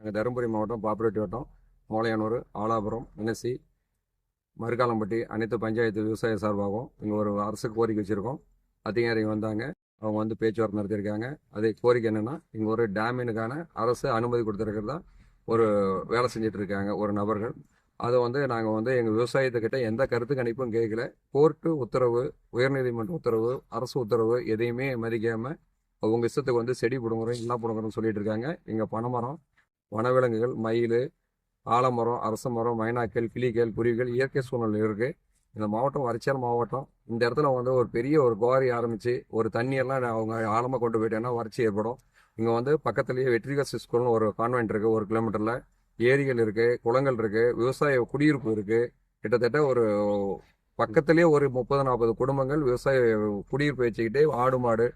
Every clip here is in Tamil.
நாங்கள் தருமபுரி மாவட்டம் பாப்புலேட்டி வட்டம் மோலையானூர் ஆலாபுரம் என்எஸ்சி மறுக்காலம்பட்டி அனைத்து பஞ்சாயத்து விவசாய சார்பாகவும் இங்கே ஒரு அரசு கோரிக்கை வச்சுருக்கோம். அதிகாரி வந்தாங்க அவங்க வந்து பேச்சுவார்த்தை நடத்தியிருக்காங்க. அதே கோரிக்கை என்னென்னா இங்கே ஒரு டேமினுக்கான அரசு அனுமதி கொடுத்துருக்கிறதா ஒரு வேலை செஞ்சுட்டு இருக்காங்க ஒரு நபர்கள். அதை வந்து நாங்கள் வந்து எங்கள் விவசாயத்துக்கிட்ட எந்த கருத்து கணிப்பும் கேட்கல. கோர்ட்டு உத்தரவு உயர்நீதிமன்ற உத்தரவு அரசு உத்தரவு எதையுமே மதிக்காமல் அவங்க இஷ்டத்துக்கு வந்து செடி பிடுங்குறோம் என்ன பிடுங்குறோம்னு சொல்லிட்டு இருக்காங்க இங்கே பனைமரம் வனவிலங்குகள் மயில் ஆலமரம் அரச மரம் மைனாக்கள் கிளிகள் குருவிகள் இயற்கை சூழ்நிலை இருக்குது இந்த மாவட்டம் வரிச்சல் மாவட்டம். இந்த இடத்துல வந்து ஒரு பெரிய ஒரு குவாரி ஆரம்பித்து ஒரு தண்ணியெல்லாம் அவங்க ஆழமாக கொண்டு போயிட்டேன்னா வறட்சி ஏற்படும். இங்கே வந்து பக்கத்துலேயே வெற்றிகாசி ஸ்கூல்னு ஒரு கான்வென்ட் இருக்குது ஒரு கிலோமீட்டரில் ஏரிகள் இருக்குது குளங்கள் இருக்குது விவசாய குடியிருப்பு இருக்குது கிட்டத்தட்ட ஒரு பக்கத்துலேயே ஒரு முப்பது நாற்பது குடும்பங்கள் விவசாய குடியிருப்பு வச்சுக்கிட்டே ஆடு மாடு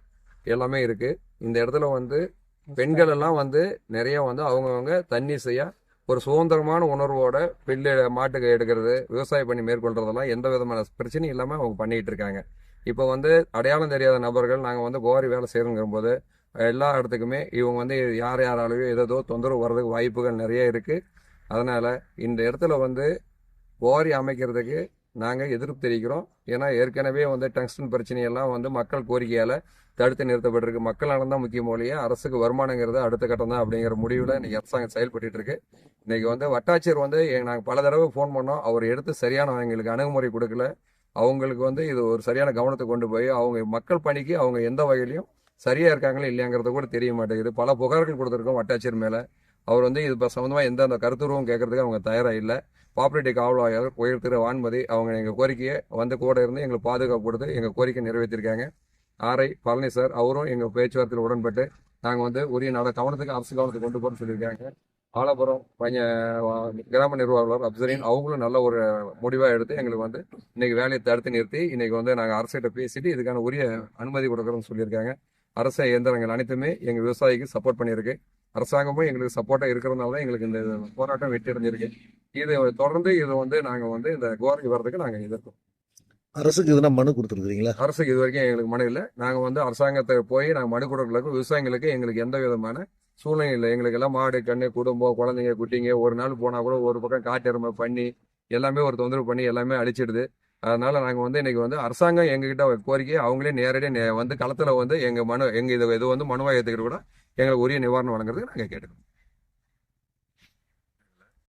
எல்லாமே இருக்குது இந்த இடத்துல வந்து பெண்கள் எல்லாம் வந்து நிறைய வந்து அவங்கவுங்க தண்ணி செய்ய ஒரு சுதந்திரமான உணர்வோட பில்லு மாட்டுக்கு எடுக்கிறது விவசாயம் பண்ணி மேற்கொள்றதெல்லாம் எந்த விதமான பிரச்சனையும் இல்லாமல் அவங்க பண்ணிட்டு இருக்காங்க. இப்போ வந்து அடையாளம் தெரியாத நபர்கள் நாங்கள் வந்து கோரி வேலை செய்யணுங்கிற போது எல்லா இடத்துக்குமே இவங்க வந்து யார் யாராலையும் ஏதோ தொந்தரவு வர்றதுக்கு வாய்ப்புகள் நிறைய இருக்குது அதனால் இந்த இடத்துல வந்து கோரி அமைக்கிறதுக்கு நாங்கள் எதிர்ப்பு தெரிவிக்கிறோம். ஏன்னா ஏற்கனவே வந்து டங்ஸ்டன் பிரச்சனையெல்லாம் வந்து மக்கள் கோரிக்கையால் தடுத்து நிறுத்தப்பட்டிருக்கு. மக்கள் நலன் தான் முக்கியம் ஒழிய அரசுக்கு வருமானங்கிறது அடுத்த கட்டம் தான் அப்படிங்கிற முடிவில் இன்னைக்கு அரசாங்கம் செயல்பட்டு இருக்கு இன்னைக்கு வந்து வட்டாட்சியர் வந்து நாங்கள் பல தடவை ஃபோன் பண்ணோம். அவர் எடுத்து சரியான எங்களுக்கு அணுகுமுறை கொடுக்கல. அவங்களுக்கு வந்து இது ஒரு சரியான கவனத்தை கொண்டு போய் அவங்க மக்கள் பணிக்கு அவங்க எந்த வகையிலையும் சரியா இருக்காங்களா இல்லையாங்கிறது கூட தெரிய மாட்டேங்குது. பல புகார்கள் கொடுத்துருக்கோம் வட்டாட்சியர் மேலே. அவர் வந்து இது சம்மந்தமாக எந்த அந்த கருத்துருவும் கேட்கறதுக்கு அவங்க தயாராக இல்லை. பாப்புலேட்டி காவலாளர் உயர் திரு வான்மதி அவங்க எங்கள் கோரிக்கையை வந்து கூட இருந்து எங்களுக்கு பாதுகாப்பு கொடுத்து எங்கள் கோரிக்கை நிறைவேற்றிருக்காங்க. ஆர்ஐ பழனி சார் அவரும் எங்கள் பேச்சுவார்த்தையில் உடன்பட்டு நாங்கள் வந்து உரிய நட கவனத்துக்கு அரசு கவனத்துக்கு கொண்டு போகிறோம்னு சொல்லியிருக்காங்க. ஆலபுரம் பைய கிராம நிர்வாகர் அப்சரின் அவங்களும் நல்ல ஒரு முடிவாக எடுத்து எங்களுக்கு வந்து இன்றைக்கி வேலையை தடுத்து நிறுத்தி இன்றைக்கி வந்து நாங்கள் அரசிட்ட பேசிட்டு இதுக்கான உரிய அனுமதி கொடுக்குறோம்னு சொல்லியிருக்காங்க. அரசு இயந்திரங்கள் அனைத்துமே எங்கள் விவசாயிக்கு சப்போர்ட் பண்ணியிருக்கு. அரசாங்கமும் எங்களுக்கு சப்போர்ட்டாக இருக்கிறதுனால தான் எங்களுக்கு இந்த போராட்டம் வெற்றி அடைஞ்சிருக்கு. இது தொடர்ந்து இது வந்து நாங்கள் வந்து இந்த கோரிக்கை வர்றதுக்கு நாங்கள் எதிர்க்கிறோம் அரசுக்கு எதுனா மனு கொடுத்துருக்கீங்களா அரசுக்கு இது வரைக்கும் எங்களுக்கு மனு இல்லை. நாங்கள் வந்து அரசாங்கத்தை போய் நாங்கள் மனு கொடுக்கறதுக்கு விவசாயிகளுக்கு எங்களுக்கு எந்த விதமான சூழ்நிலை இல்லை. எங்களுக்கு எல்லாம் மாடு கண்ணு குடும்பம் குழந்தைங்க குட்டிங்க ஒரு நாள் போனால் கூட ஒரு பக்கம் காட்டெருமை பண்ணி எல்லாமே ஒரு தொந்தரவு பண்ணி எல்லாமே அழிச்சிடுது. அதனால நாங்கள் வந்து இன்னைக்கு வந்து அரசாங்கம் எங்ககிட்ட கோரிக்கை அவங்களே நேரடியாக வந்து களத்தில் வந்து எங்கள் மனு எங்கள் இது இது வந்து மனுவாக ஏற்றுக்கிட்டு கூட எங்களுக்கு உரிய நிவாரணம் வழங்குறதுக்கு நாங்கள் கேட்டுக்கிறோம்.